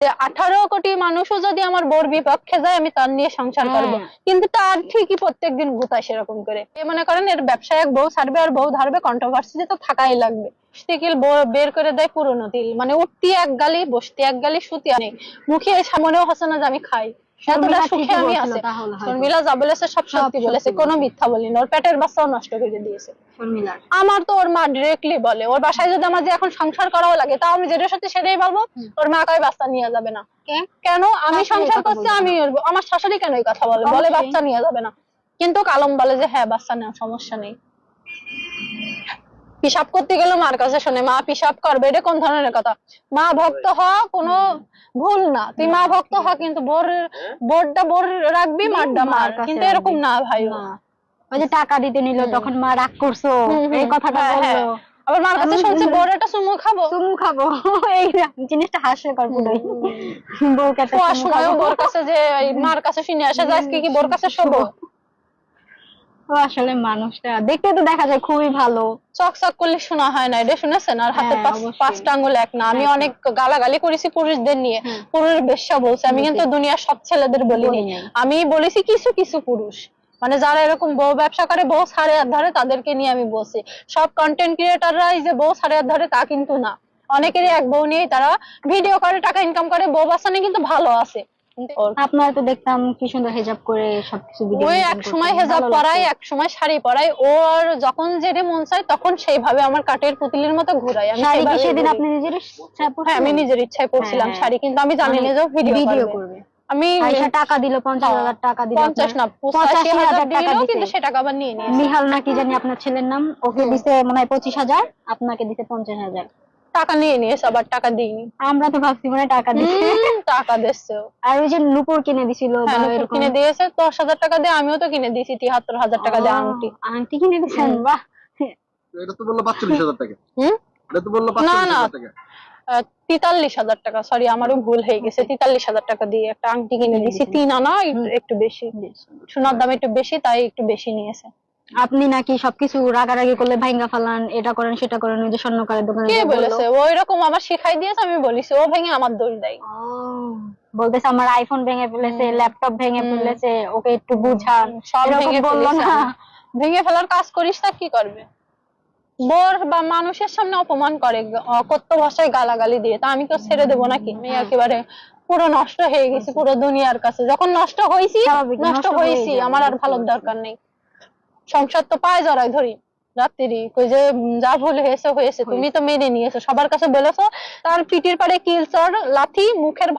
যে আঠারো কোটি মানুষও যদি আমার বোর বিপক্ষে যায় আমি তার নিয়ে সংসার করব। হ্যাঁ। কিন্তু তার ঠিকই প্রত্যেকদিন গুতায় সেরকম করে। এ মনে করেন এর ব্যবসায় এক বউ ছাড়বে আর বউ ধারবে কন্ট্রোভার্সি তো থাকাই লাগবে। স্টিকিল বের করে দেয় পুরোনো তিল। মানে উঠতি এক গালি বসতি এক গালি সুতি অনেক। মুখে সামনেও হসে না যে আমি খাই। এতটা সুখে আমি আছে। শর্মিলা যা বলেছে সব সত্যি সত্যি বলেছে কোনো মিথ্যা বলিনি। ওর পেটের বাচ্চাও নষ্ট করে দিয়েছে। আমার তো ওর মা ডিরেক্টলি বলে ওর বাসায় যদি আমার যে এখন সংসার করাও লাগে তাও আমি যেটার সাথে সেটাই বলব ওর মা কয় বাচ্চা নিয়ে যাবে না। কেন? আমি সংসার করছি আমি আমার শাশুড়ি কেন এই কথা বলে? বলে বাচ্চা নিয়ে যাবে না। কিন্তু কালম বলে যে হ্যাঁ বাচ্চা নেওয়া সমস্যা নেই। পিসাব করতে গেলে মার কাছে শোনে মা পিসাব করবে এটা কোন ধরনের কথা? মা ভক্ত হওয়া কোনো ভুল না। তুই মা ভক্ত হ কিন্তু বোর বোরটা বোর রাখবি মারটা মার কিন্তু এরকম না ভাই। ওই যে টাকা দিতে নিল তখন মা রাগ করছ। এই কথাটা হ্যাঁ, হ্যাঁ। বলল আবার মার কাছে শুনছে। বোর একটা চুমু খাব? চুমু খাব। এই জিনিসটা হাস্যকর পুরোই বউকে একটা সময়ও খাব। বোর কাছে যে মার কাছে শুনে আসে যে আজকে কি বোর কাছে শোবো? আসলে মানুষটা দেখতে তো দেখা যায় খুবই ভালো। চক চক করলে শোনা হয় না এটা শুনেছেন? আর হাতে হ্যাঁ। পাঁচটা আঙ্গুল এক না। আমি অনেক গালাগালি করেছি পুরুষদের নিয়ে। হুম। পুরুষ বেশ্যা বলছে। আমি কিন্তু দুনিয়ার সব ছেলেদের বলিনি বলি আমি বলেছি কিছু কিছু পুরুষ। মানে যারা এরকম বউ ব্যবসা করে বউ সাড়ে হাত ধরে তাদেরকে নিয়ে আমি বলছি। সব কন্টেন্ট ক্রিয়েটাররাই যে বউ সাড়ে হাত ধরে তা কিন্তু না। অনেকেরই এক বউ নিয়েই তারা ভিডিও করে টাকা ইনকাম করে। বউ বাচ্চা নিয়ে কিন্তু ভালো আছে। আপনার তো দেখতাম কি সুন্দর হেজাব করে সবকিছু ভিডিও ওই এক সময় হেজাব পরাই এক সময় শাড়ি পরাই। ওর যখন যেটা মন চায় তখন সেইভাবে আমার কাঠের পুতুলের মতো ঘুরাই। আমি শাড়ি সেদিন আপনি নিজের ইচ্ছা হ্যাঁ আমি নিজের ইচ্ছায় পড়ছিলাম হ্যাঁ। শাড়ি কিন্তু আমি জানি না যে ভিডিও করবে। আমি টাকা দিল পঞ্চাশ হাজার টাকা দিল পঞ্চাশ না টাকা দিল কিন্তু সে টাকা আবার নিয়ে নিয়েছে। নিহাল না কি জানি আপনার ছেলের নাম ওকে দিতে মনে হয় পঁচিশ হাজার আপনাকে দিতে পঞ্চাশ হাজার। টাকা নিয়ে নিয়েছে আবার টাকা দিইনি আমরা তো ভাবছি মনে টাকা দিছে হুম, টাকা দিচ্ছে। আর ওই যে নুপুর কিনে দিছিল হ্যাঁ। কিনে দিয়েছে দশ হাজার টাকা দিয়ে আমিও তো কিনে দিয়েছি তিয়াত্তর হাজার টাকা দিয়ে আংটি। আংটি কিনে দিছেন বাহ। এটা তো বলল পাঁচচল্লিশ হাজার টাকা। হুম? এটা তো বলল না না। হাজার টাকা। আহ, তেতাল্লিশ হাজার টাকা সরি আমারও ভুল হয়ে গেছে। তেতাল্লিশ হাজার টাকা দিয়ে একটা আংটি কিনে দিয়েছি। তিন আনা একটু- একটু বেশি। সোনার দাম একটু বেশি তাই একটু বেশি নিয়েছে। আপনি নাকি সবকিছু রাগারাগি করলে ভাঙ্গা ফালান এটা করেন সেটা করেন ওই যে স্বর্ণকারের দোকানে কে বলেছে? ওই রকম আমার শিখাই দিয়েছে আমি বলিছি ও ভেঙে আমার দোষ দেয়। বলতেছে আমার আইফোন ভেঙে ফেলেছে ল্যাপটপ ভেঙে ফেলেছে ওকে একটু বুঝান। সব ভেঙে বলল ফেলেছে না। ভেঙে ফেলার কাজ করিস তা কি করবে? বোর বা মানুষের সামনে অপমান করে অকথ্য ভাষায় গালাগালি দিয়ে তা আমি তো ছেড়ে দেবো নাকি? আমি হ্যাঁ। একেবারে পুরো নষ্ট হয়ে গেছি পুরো দুনিয়ার কাছে। যখন নষ্ট হয়েছি নষ্ট হয়েছি আমার আর ভালোর দরকার নেই। সংসার তো পায়ে জড়াই ধরি। রাত্রি কই যে যা ভুল হয়েছে হয়েছে। তুমি তো মেনে নিয়েছো সবার কাছে বলেছ তার পিটির পারে কিলচর লাথি মুখের